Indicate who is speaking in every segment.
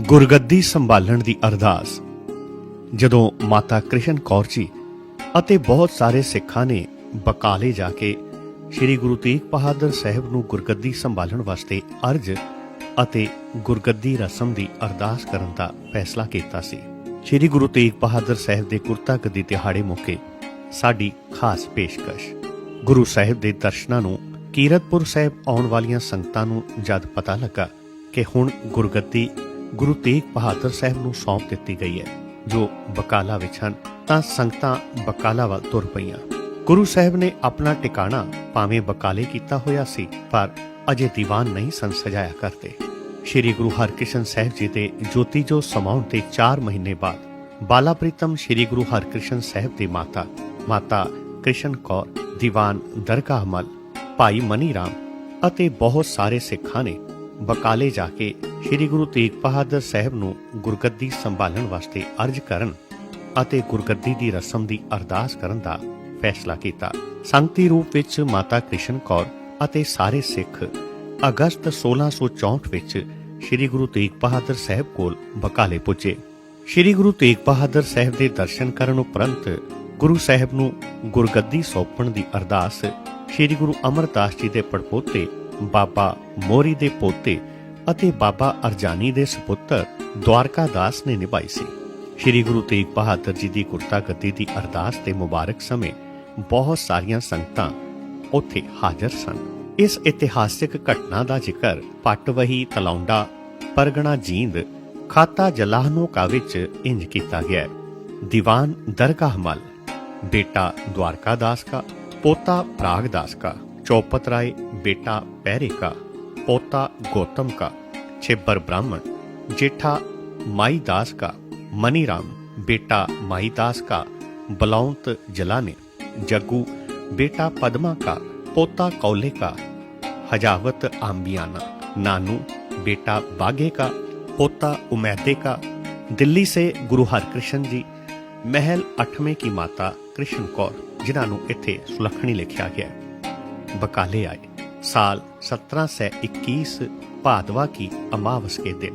Speaker 1: ਗੁਰਗੱਦੀ ਸੰਭਾਲਣ ਦੀ ਅਰਦਾਸ। ਜਦੋਂ ਮਾਤਾ ਕ੍ਰਿਸ਼ਨ ਕੌਰ ਜੀ ਅਤੇ ਬਹੁਤ ਸਾਰੇ ਸਿੱਖਾਂ ਨੇ ਬਕਾਲੇ ਜਾ ਕੇ ਸ੍ਰੀ ਗੁਰੂ ਤੇਗ ਬਹਾਦਰ ਸਾਹਿਬ ਨੂੰ ਗੁਰਗੱਦੀ ਸੰਭਾਲਣ ਵਾਸਤੇ ਅਰਜ ਅਤੇ ਗੁਰਗੱਦੀ ਰਸਮ ਦੀ ਅਰਦਾਸ ਕਰਨ ਦਾ ਫੈਸਲਾ ਕੀਤਾ ਸੀ। ਸ੍ਰੀ ਗੁਰੂ ਤੇਗ ਬਹਾਦਰ ਸਾਹਿਬ ਦੇ ਗੁਰਤਾ ਗੱਦੀ ਦਿਹਾੜੇ ਮੌਕੇ ਸਾਡੀ ਖਾਸ ਪੇਸ਼ਕਸ਼। ਗੁਰੂ ਸਾਹਿਬ ਦੇ ਦਰਸ਼ਨਾਂ ਨੂੰ ਕੀਰਤਪੁਰ ਸਾਹਿਬ ਆਉਣ ਵਾਲੀਆਂ ਸੰਗਤਾਂ ਨੂੰ ਜਦ ਪਤਾ ਲੱਗਾ ਕਿ ਹੁਣ ਗੁਰਗੱਦੀ ਗੁਰੂ ਤੇਗ ਬਹਾਦਰ ਸਾਹਿਬ ਨੂੰ ਸੌਂਪ ਦਿੱਤੀ ਗਈ ਹੈ, ਜੋ ਬਕਾਲਾ ਵਿੱਚ ਹਨ, ਤਾਂ ਸੰਗਤਾਂ ਬਕਾਲਾ ਵੱਲ ਤੁਰ ਪਈਆਂ। ਗੁਰੂ ਸਾਹਿਬ ਨੇ ਆਪਣਾ ਟਿਕਾਣਾ ਭਾਵੇਂ ਬਕਾਲੇ ਕੀਤਾ ਹੋਇਆ ਸੀ, ਪਰ ਅਜੇ ਦੀਵਾਨ ਨਹੀਂ ਸੰ ਸਜਾਇਆ ਕਰਦੇ। ਸ਼੍ਰੀ ਗੁਰੂ ਹਰਕ੍ਰਿਸ਼ਨ ਸਾਹਿਬ ਜੀ ਦੇ ਜੋਤੀ ਜੋ ਸਮਾਉਣ ਤੇ 4 ਮਹੀਨੇ ਬਾਅਦ, ਬਾਲਾ ਪ੍ਰੀਤਮ ਸ਼੍ਰੀ ਗੁਰੂ ਹਰਕ੍ਰਿਸ਼ਨ ਸਾਹਿਬ ਦੀ ਮਾਤਾ ਮਾਤਾ ਕ੍ਰਿਸ਼ਨ ਕੌਰ, ਦੀਵਾਨ ਦਰਗਾਹ ਮਲ, ਭਾਈ ਮਨੀ ਰਾਮ ਅਤੇ ਬਹੁਤ ਸਾਰੇ ਸਿੱਖਾਂ ਨੇ ਬਕਾਲੇ ਜਾ ਕੇ ਸ੍ਰੀ ਗੁਰੂ ਤੇਗ ਬਹਾਦਰ ਸਾਹਿਬ ਨੂੰ ਗੁਰਗੱਦੀ ਸੰਭਾਲਣ ਵਾਸਤੇ ਅਰਜ ਕਰਨ ਅਤੇ ਗੁਰਗੱਦੀ ਦੀ ਰਸਮ ਦੀ ਅਰਦਾਸ ਕਰਨ ਦਾ ਫੈਸਲਾ ਕੀਤਾ। ਸੰਗਤੀ ਰੂਪ ਵਿੱਚ ਮਾਤਾ ਕ੍ਰਿਸ਼ਨ ਕੌਰ ਅਤੇ ਸਾਰੇ ਸਿੱਖ ਅਗਸਤ 1664 ਵਿੱਚ ਸ੍ਰੀ ਗੁਰੂ ਤੇਗ ਬਹਾਦਰ ਸਾਹਿਬ ਕੋਲ ਬਕਾਲੇ ਪੁੱਜੇ। ਸ੍ਰੀ ਗੁਰੂ ਤੇਗ ਬਹਾਦਰ ਸਾਹਿਬ ਦੇ ਦਰਸ਼ਨ ਕਰਨ ਉਪਰੰਤ ਗੁਰੂ ਸਾਹਿਬ ਨੂੰ ਗੁਰਗੱਦੀ ਸੌਂਪਣ ਦੀ ਅਰਦਾਸ ਸ੍ਰੀ ਗੁਰੂ ਅਮਰਦਾਸ ਜੀ ਦੇ ਪੜਪੋਤੇ ਬਾਬਾ ਮੋਰੀ ਦੇ ਪੋਤੇ ਅਤੇ ਬਾਬਾ ਅਰਜਾਨੀ ਦੇ ਸੁਪੁੱਤਰ ਦਵਾਰਕਾ ਦਾਸ ਨੇ ਨਿਭਾਈ ਸੀ। ਸ੍ਰੀ ਗੁਰੂ ਤੇਗ ਬਹਾਦਰ ਜੀ ਦੀ ਗੁਰਤਾਗੱਦੀ ਦੀ ਅਰਦਾਸ ਤੇ ਮੁਬਾਰਕ ਸਮੇਂ ਬਹੁਤ ਸਾਰੀਆਂ ਸੰਗਤਾਂ ਉੱਥੇ ਹਾਜ਼ਰ ਸਨ। ਇਸ ਇਤਿਹਾਸਿਕ ਘਟਨਾ ਦਾ ਜ਼ਿਕਰ ਪਟਵਹੀ, ਤਲੌਂਡਾ, ਪਰਗਣਾ, ਜੀਂਦ, ਖਾਤਾ ਜਲਾਹਨੋ ਕਾ ਵਿੱਚ ਇੰਜ ਕੀਤਾ ਗਿਆ ਹੈ। ਦੀਵਾਨ ਦਰਗਾਹ ਮਲ, ਬੇਟਾ ਦਵਾਰਕਾ ਦਾਸ ਦਾ ਪੋਤਾ ਪ੍ਰਾਗ ਦਾਸ ਦਾ ਚੌਪਤ ਰਾਏ, ਬੇਟਾ ਪਹਿਰੇ ਦਾ पोता गौतम का छिब्बर ब्राह्मण जेठा माईदास का मनीराम बेटा माईदास का बलौंत जला ने जग्गू बेटा पद्मा का पोता कौले का हजावत आम्बियाना नानू बेटा बागे का पोता उमैदे का दिल्ली से गुरु हरकृष्ण जी महल अठवें की माता कृष्ण कौर जिन्होंने इतने सुलखणी लिखा गया बकाले आए ਬਕਾਲੇ ਸਾਲ 1721 ਭਾਦਵਾ ਕੀ ਅਮਾਵਸ ਕੇ ਦਿਨ।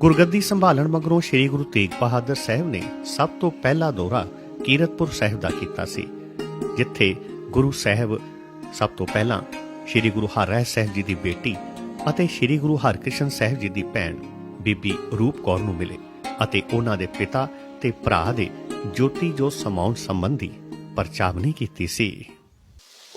Speaker 1: ਗੁਰਗੱਦੀ ਸੰਭਾਲਣ ਮਗਰੋਂ ਸ੍ਰੀ ਗੁਰੂ ਤੇਗ ਬਹਾਦਰ ਸਾਹਿਬ ਨੇ ਸਭ ਤੋਂ ਪਹਿਲਾ ਦੌਰਾ ਕੀਰਤਪੁਰ ਸਾਹਿਬ ਦਾ ਕੀਤਾ ਸੀ, ਜਿੱਥੇ ਗੁਰੂ ਸਾਹਿਬ ਸਭ ਤੋਂ ਪਹਿਲਾਂ ਸ੍ਰੀ ਗੁਰੂ ਹਰਿ ਸਾਹਿਬ ਜੀ ਦੀ ਬੇਟੀ ਅਤੇ ਸ੍ਰੀ ਗੁਰੂ ਹਰਕ੍ਰਿਸ਼ਨ ਸਾਹਿਬ ਜੀ ਦੀ ਭੈਣ ਬੀਬੀ ਰੂਪ ਕੌਰ ਨੂੰ ਮਿਲੇ ਅਤੇ ਉਹਨਾਂ ਦੇ ਪਿਤਾ ਤੇ ਭਰਾ ਦੇ ਜੋਤੀ ਜੋ ਸਮਾਉਣ ਸੰਬੰਧੀ ਪਰਚਾਵਨੀ ਕੀਤੀ ਸੀ।